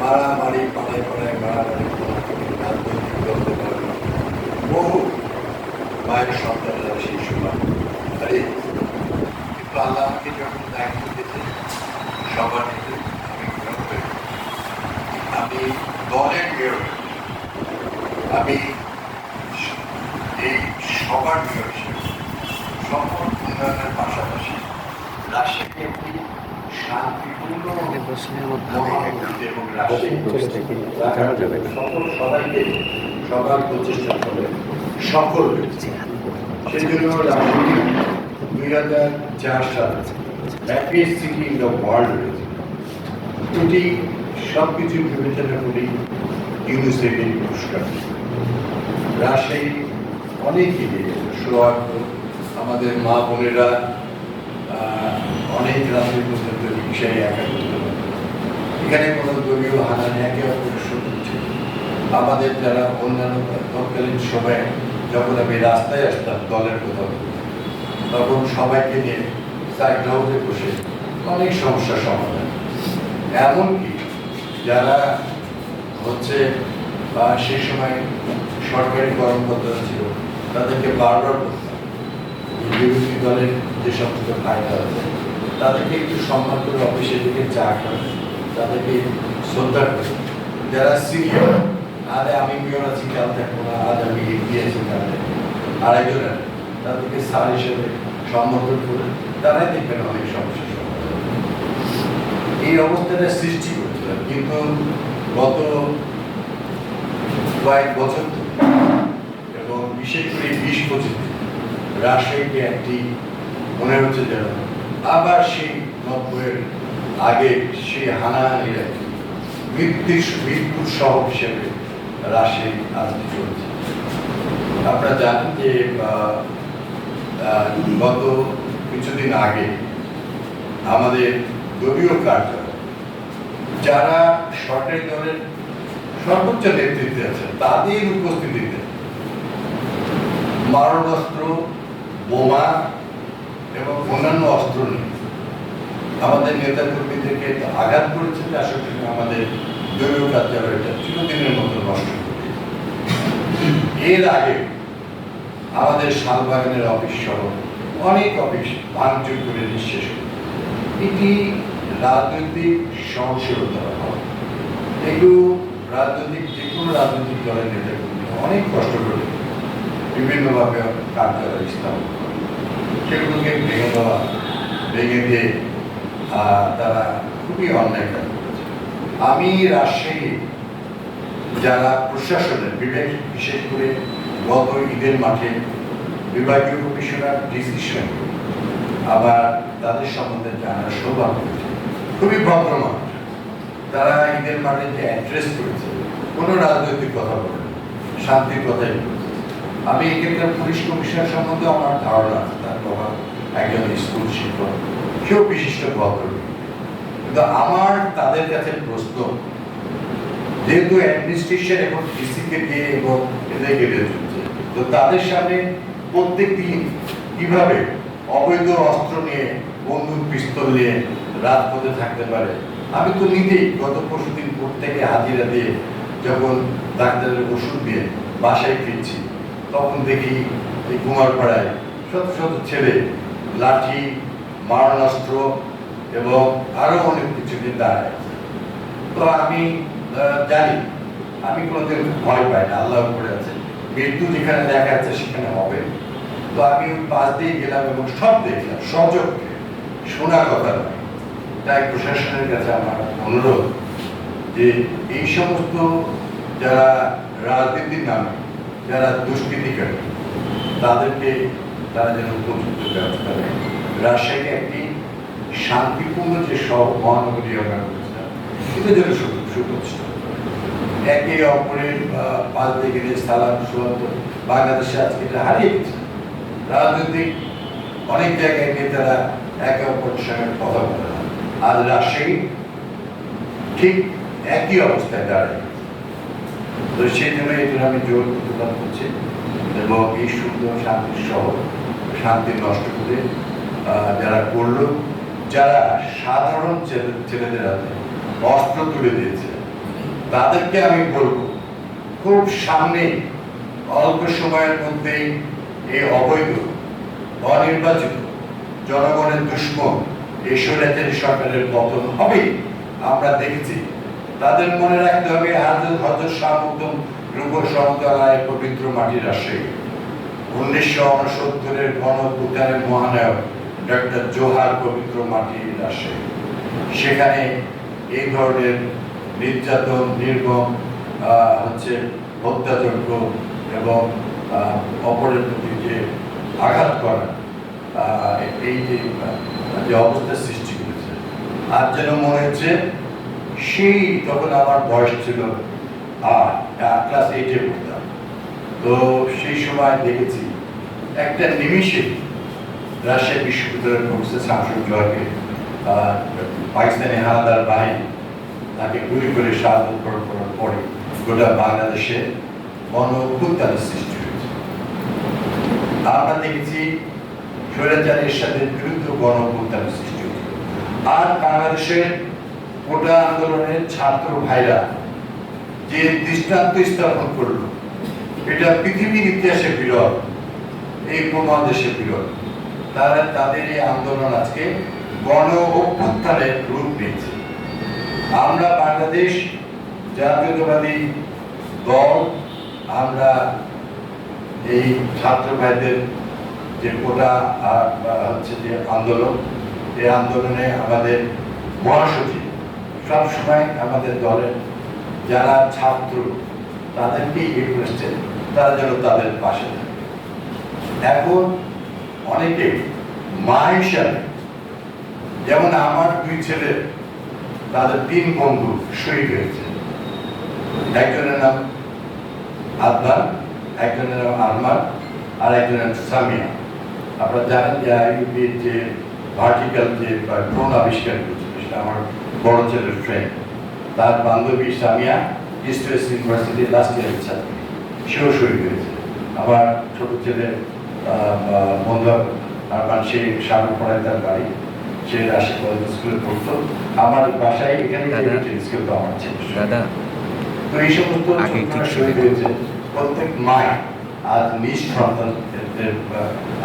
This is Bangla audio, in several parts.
মারামারি, পাড়ায় পাড়ায় মারামারি, বহু মায়ের সন্তানেরা সেই সময় আরে যখন দায়িত্ব দিতে সবার নিতে আমি আমি দলের মেয়র। আমি এই সবার হিসেবে। সকল উন্নয়নের পাশাপাশি রাজশাহী একটি সবার প্রচেষ্টা করে সফল হয়েছে সেই জন্য রাজশাহী দুই হাজার চার সাল happiest city in the world হয়েছে এটি সব কিছু বিবেচনা করি ইউনিসেফের পুরস্কার। রাজশাহী অনেক এগিয়ে আমাদের মা বোনেরা আহ, অনেক রাতের পর্যন্ত একা এখানে কোনো দলীয় অপরের শত্রু আমাদের যারা অন্যান্য তৎকালীন সময়ে যখন আমি রাস্তায় আসতাম দলের কোথাও তখন সবাইকে নিয়ে সাইড হাউসে বসে অনেক সমস্যার সমাধান। এমনকি যারা হচ্ছে, বা সেই সময় সরকারি কর্মকর্তা ছিল, তাদেরকে বারবার বিরোধী দলের যে সমস্ত ভাইরা আছে তাদেরকে একটু সম্মান করে অফিসে থেকে চা করে তাদেরকে শ্রদ্ধা করে। যারা সিনিয়র আজ আমি মেয়র আছি, কাল থাকব না, আজ আমি এগিয়ে আছি কাল থাকব আরেকজন তাদেরকে স্যার হিসেবে সম্বোধন করে তারাই দেখবেন অনেক সমাধান। এই অবস্থাটা সৃষ্টি করেছিল কিন্তু গত কয়েক বছর এবং বিশেষ করে বিশ দিন, রাজশাহীতে একটি মনে হচ্ছে যেন আবার সেই নব্বইয়ের আগে সেই হানাহানির মৃত্যুর মৃত্যুর শহর হিসেবে রাজশাহী আজকে চলছে আপনারা জানেন যে গত কিছুদিন আগে আমাদের দলীয় কার্যালয়, যারা সরকারি দলের সর্বোচ্চ নেতৃত্বে আছে, তাদের উপস্থিতিতে মারণাস্ত্র, বোমা অন্যান্য অস্ত্র নিয়ে আমাদের নেতা কর্মীদেরকে আঘাত করেছে আসলে আমাদের দলীয় কার্যালয়টা চিরদিনের মতো নষ্ট এর আগে আমাদের শালবাগানের অফিস সহ অনেক অফিস ভাঙচুর করে নিঃশেষ এটি রাজনৈতিক সহনশীলতার অভাব। এগুলো রাজনৈতিক, যে কোনো রাজনৈতিক দলের নেতা অনেক কষ্ট করে বিভিন্নভাবে কার্যালয় স্থাপন করে সেগুলোকে ভেঙে দেওয়া, ভেঙে দিয়ে তারা খুবই অন্যায় কাজ করেছে। আমি রাজশাহী যারা প্রশাসনের, বিবেক বিশেষ করে গত ঈদের মাঠে বিভাগীয় কমিশনার ডিসিশন, আবার তাদের সম্বন্ধে জানার সৌভাগ্য হয়েছে। খুবই ভদ্র মানুষ। তারা ঈদের মাঠে যে অ্যাড্রেস করেছে, কোনো রাজনৈতিক কথা বলে শান্তির কথাই আমি এখানকার পুলিশ কমিশনার সম্বন্ধে আমার ধারণা আছে। একজন স্কুল শিক্ষক বিশিষ্ট কিন্তু আমার তাদের কাছে প্রশ্ন, যেহেতু অ্যাডমিনিস্ট্রেশন এবং ডিসিকে দিয়ে এবং এদের গেড়ে চলছে তো তাদের সামনে প্রত্যেক দিন অবৈধ অস্ত্র নিয়ে বন্দুক, পিস্তল নিয়ে রাজপথে থাকতে পারে? আমি তো নিজেই গত পরশু দিন প্রত্যেকে হাজিরা দিয়ে যখন ডাক্তারের ওষুধ দিয়ে বাসায় ফিরছি, তখন দেখি এই কুমারপাড়ায় শত ছেলে লাঠি, মারণাস্ত্র এবং আরও অনেক কিছু দাঁড়ায়। তো আমি জানি, আমি কোনোদিন ভয় পাই না আল্লাহ করে আছে। মৃত্যু যেখানে দেখা যাচ্ছে সেখানে হবে। তো আমি পাশ দিয়ে গেলাম এবং সব দেখলাম সচক্ষে শোনা কথা নয়। তাই প্রশাসনের কাছে আমার অনুরোধ যে এই সমস্ত যারা রাজনীতির নামে, যারা দুষ্কৃতিকারী, তাদেরকে তারা যেন উপযুক্ত ব্যবস্থা নেয় রাজশাহীকে একটি শান্তিপূর্ণ যে সব ব্যবস্থা এটা যেন সুপ্রতিষ্ঠিত। একে অপরের বাংলাদেশে আজকে এটা হারিয়ে গেছে। রাজনৈতিক অনেক জায়গায় নেতারা একে অপরের সঙ্গে কথা বলে না। আজ রাজশাহী ঠিক একই অবস্থায় দাঁড়ায় তো সেই জন্য জন্য আমি জোর প্রতিবাদ করছি। এবং এই সুন্দর শহর, শান্তি নষ্ট করে যারা যারা সাধারণ ছেলেদের হাতে অস্ত্র তুলে দিয়েছে, তাদেরকে আমি খুব সামনে, অল্প সময়ের মধ্যেই এই অবৈধ, অনির্বাচিত জনগণের দুশ্মন এই স্বৈরাচারী সরকারের পতন হবে। আমরা দেখেছি, তাদের মনে রাখতে হবে, হাজর হজর শাহমুদ্দম রূপ সমতলায় পবিত্র মাটির রাজশাহী উনিশশো উনসত্তরের গণভূতানের মহানায়ক ডক্টর জোহার পবিত্র মাটির রাজশাহী সেখানে এই ধরনের নির্যাতন নির্মম হচ্ছে হত্যাযজ্ঞ এবং অপরের প্রতি যে আঘাত করা এই যে যে অবস্থা সৃষ্টি করেছে। আর যেন মনে হচ্ছে, সেই তখন আমার বয়স ছিল আর ক্লাস এইটে পড়তাম। তো সেই সময় দেখেছি, একটা নিমিষে বিশ্ববিদ্যালয়ের প্রফেসর পাকিস্তানি হানাদার বাহিনী তাকে গুলি করে করার পরে গোটা বাংলাদেশে গণ সৃষ্টি হয়েছে। আমরা দেখেছি, স্বৈরাচারের সাথে বিরুদ্ধে গণ সৃষ্টি হয়েছে। আর বাংলাদেশের গোটা আন্দোলনের ছাত্র ভাইরা যে দৃষ্টান্ত স্থাপন করল, এটা পৃথিবীর ইতিহাসে বিরল, এই উপমহাদেশে বিরল। তারা তাদের এই আন্দোলন আজকে গণ অভ্যুত্থানের রূপ নিয়েছে। আমরা বাংলাদেশ জাতীয়তাবাদী দল, আমরা এই ছাত্র ভাইদের যে কোটা হচ্ছে যে আন্দোলন, এই আন্দোলনে আমাদের মহাসচিব সবসময় আমাদের দলের যারা ছাত্র তাদেরকে করেছে তারা যেন তাদের পাশে থাকে। এখন অনেকে মা হিসাবে যেমন আমার দুই ছেলে, তাদের তিন বন্ধু শহীদ হয়েছে। একজনের নাম আদনান, একজনের নাম আরমান আর একজনের নাম সামিয়া। আপনারা জানেন যে আইইউবির যে ভার্টিক্যাল যে ড্রোন আবিষ্কার করেছে, সেটা আমার বড় ছেলের ফ্রেন্ড তার বান্ধবী Samia East West University last ইয়ারের ছাত্রী। সেও শহীদ হয়েছে। আমার ছোট ছেলে বন্ধু আরমান সে সামনে পড়ায় তার বাড়ি। সে রাশি কলেজ স্কুলে পড়তো। আমার বাসায় এখানে। স্কুল তো আমার ছিল দাদা। তো এই সমস্ত শহীদ হয়েছে। প্রত্যেক মাই আজ নিজ সন্তান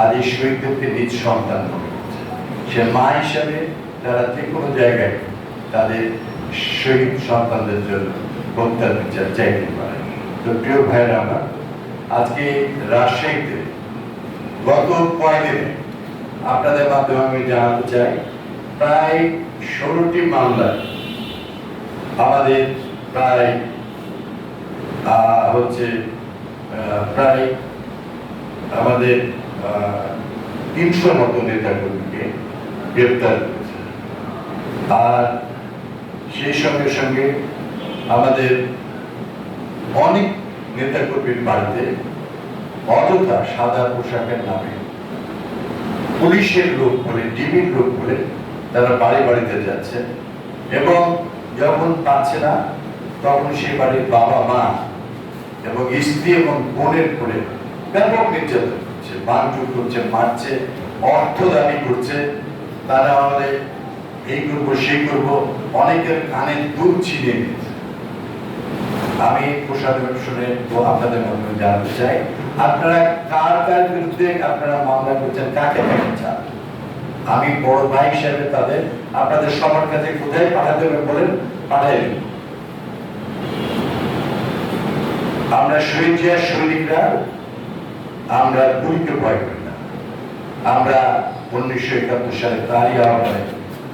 আজ এই শহীদদেরকে নিজ সন্তান মনে করছে। সে মা হিসাবে তারা যে কোনো জায়গায় তাদের শহীদ সন্তানদের জন্য হত্যার বিচার চাইতে পারে। তো প্রিয় ভাইরা আমার, আজকে রাজশাহীতে গত কয়েকদিনে আপনাদের মাধ্যমে আমি জানাতে চাই, প্রায় ষোলোটি মামলায় আমাদের প্রায় হচ্ছে প্রায় আমাদের তিনশো মতো নেতা কর্মীকে গ্রেপ্তার করেছে। আর সেই সঙ্গে সঙ্গে আমাদের অনেক নেতা কর্মীর বাড়িতে অযথা সাদা পোশাকের নামে পুলিশের লোক বলে ডিবির লোক বলে তারা বাড়ি বাড়িতে যাচ্ছে এবং যখন পাচ্ছে না, তখন সে বাড়ির বাবা মা এবং স্ত্রী এবং বোনের করে ব্যাপক নির্যাতন করছে, মারধর করছে, মারছে, অর্থ দাবি করছে। তারা আমাদের এই করব, সেই করব, অনেকের কানে দুধ আমি শুনে তো আপনাদের চাই, আপনারা কার কার বিরুদ্ধে আপনারা মামলা করছেন, কাকে চান? আমি বড় ভাই হিসেবে তাদের, আপনাদের সবার কাছে কোথায় পাঠাতে হবে বলেন পাঠাই আমরা শহীদ জিয়ার সৈনিকরা, আমরা গুলিকে ভয় করি না। আমরা উনিশশো একাত্তর সালে তারই আহ্বানে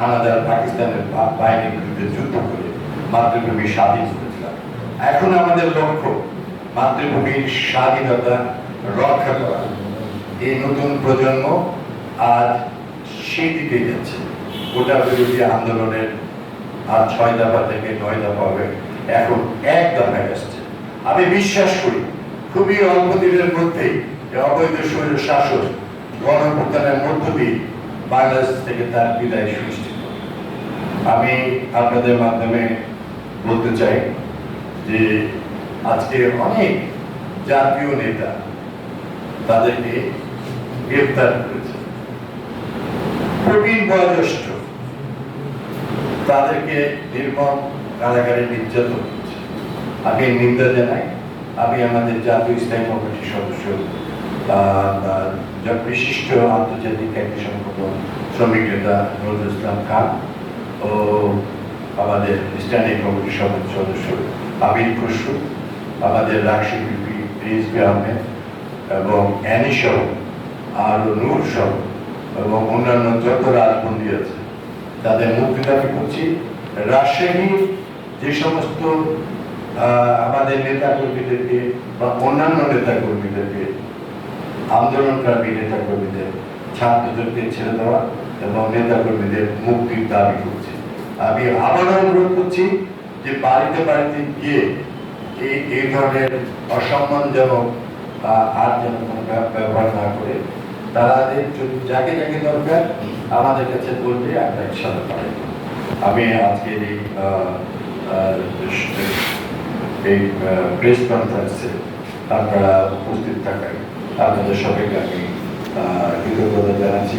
হানাদার পাকিস্তানের বাহিনীর বিরুদ্ধে যুদ্ধ করে মাতৃভূমি স্বাধীন করেছিলাম। এখন আমাদের লক্ষ্য মাতৃভূমির স্বাধীনতা রক্ষা করা। এই নতুন প্রজন্ম আজ সেই দিকে যাচ্ছে। গোটা বিরোধী আন্দোলনের আর ছয় দফা থেকে নয় দফা হবে। এখন এক দফায় আসছে। আমি বিশ্বাস করি, খুবই অল্প দিনের মধ্যেই অবৈধ শৈল শাসন গণপ্রদানের মধ্য দিয়ে বাংলাদেশ থেকে তার বিদায় সুনিশ্চিত। আমি আপনাদের মাধ্যমে বলতে চাই যে আজকে অনেক জাতীয় নেতা তাদেরকে গ্রেপ্তার করেছে। প্রবীণ বয়োজ্যেষ্ঠ তাদেরকে নির্মম কারাগারে নির্যাতন করছে। আমি নিন্দা জানাই। আমি আমাদের জাতীয় স্থায়ী কমিটির সদস্য বিশিষ্ট আন্তর্জাতিক একটি সংগঠন শ্রমিক নেতা নজরুল ইসলাম খান। ও আমাদের স্ট্যান্ডিং কমিটির সদস্য সদস্য আবির খসরু আমাদের রাকসি বিপি রিজবি আহমেদ এবং অ্যানি সহ আর নূর সহ এবং অন্যান্য যত রাজবন্দী আছে, তাদের মুক্তি দাবি করছি। রাজশাহী যে সমস্ত আমাদের নেতা কর্মীদেরকে বা অন্যান্য নেতা কর্মীদেরকে আন্দোলনকারী নেতা কর্মীদের ছাত্রদেরকে ছেড়ে দেওয়া এবং নেতা কর্মীদের মুক্তির দাবি করছি। আমি আবারও অনুরোধ করছি যে বাড়িতে বাড়িতে গিয়ে এই এই ধরনের অসম্মানজনক আর যেন কোনো ব্যবহার না করে। তাদের যাকে যাকে দরকার আমাদের কাছে বলবে, আমরা ইনশাল্লাহ পারি আমি আজকের এই এই প্রেস কনফারেন্সে আপনারা উপস্থিত থাকায় আপনাদের সবাইকে আমি কৃতজ্ঞতা জানাচ্ছি।